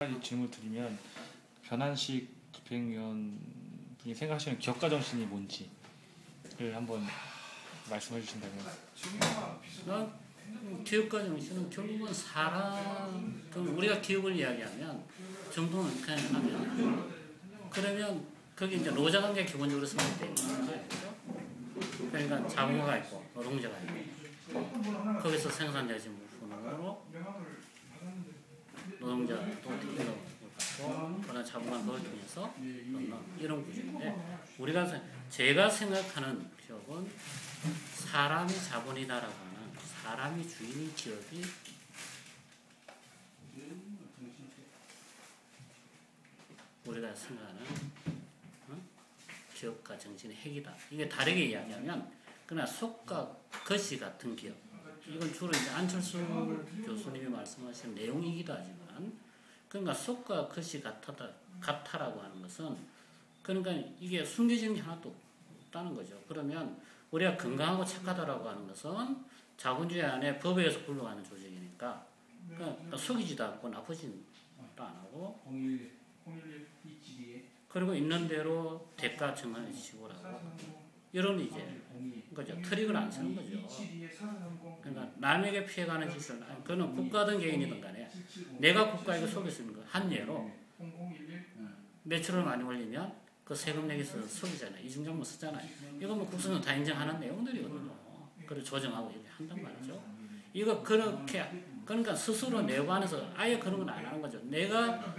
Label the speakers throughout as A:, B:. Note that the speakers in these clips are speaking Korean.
A: 가지 질문 드리면 변환식 집행위원 분이 생각하시는 기업가 정신이 뭔지를 한번 말씀해 주신다면
B: 난 교육과 정신은 결국은 사람, 우리가 기업을 이야기하면 정도는 그냥 하면 그러면 거기 이제 노자관계 기본적으로 성립되어 있는. 그죠? 그러니까 자본가가 있고 노동자가 있고 거기서 생산자지 부분으로 대표를 받고 그러나 자본가는 그걸 통해서 이런 구조인데 우리가 세- 제가 생각하는 기업은 사람이 자본이다라고 하는 사람이 주인인 기업이 우리가 생각하는 어? 기업가 정신의 핵이다. 이게 다르게 이야기하면 그러나 속과 것이 같은 기업. 이건 주로 이제 안철수 교수님이 말씀하신 내용이기도 하지만 그러니까 속과 것이 같다 같다라고 하는 것은 그러니까 이게 숨겨진 게 하나도 없다는 거죠. 그러면 우리가 건강하고 착하다라고 하는 것은 자본주의 안에 법에 의해서 굴러가는 조직이니까 그러니까 속이지도 않고 나쁘지도 안 하고
C: 011 011 272에
B: 그리고 있는 대로 대가 정산해 지고라고. 이런 이제
C: 02
B: 그죠 트릭을 안 쓰는 거죠.
C: 272에 4430
B: 그러니까 남에게 피해가는 짓을 그거는 국가든 개인이든 간에 내가 국가에게 속일 수 있는 거 한 예로
C: 0011
B: 매출을 많이 올리면 그 세금 내기서 속이잖아요. 이중정부 쓰잖아요. 이거 뭐 국수는 다 인정하는 내용들이거든요. 그걸 조정하고 이렇게 한단 말이죠. 이거 그렇게 그러니까 스스로 내관해서 아예 그런 건 안 하는 거죠. 내가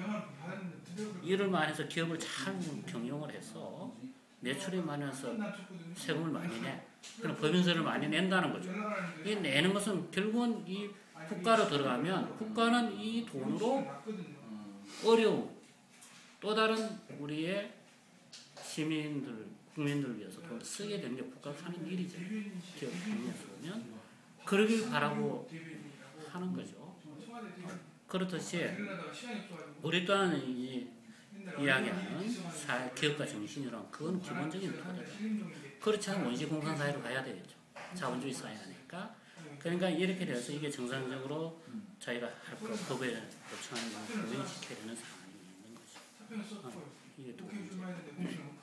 B: 일을 많이 해서 기업을 잘 경영을 해서 매출이 많아서. 세금을 많이 내. 그럼 법인세를 많이 낸다는 거죠. 이 내는 것은 결국은 이 국가로 들어가면 국가는 이 돈으로 어려움 또 다른 우리의 시민들 국민들을 위해서 돈을 쓰게 되는 게 국가가 하는 일이죠. 기업 경영에서 보면 그러길 바라고 하는 거죠. 그렇듯이 우리 또한 이 이야기하는 사회 기업가 정신이란 그건 기본적인 토대다. 그렇지 않으면 원시 공산 사회로 가야 되겠죠. 자본주의 사회 하니까. 그러니까 이렇게 돼서 이게 정상적으로 저희가 할 거 법에 요청하는 걸 되는 상황이 있는 거죠. 어, 이게 두 번째.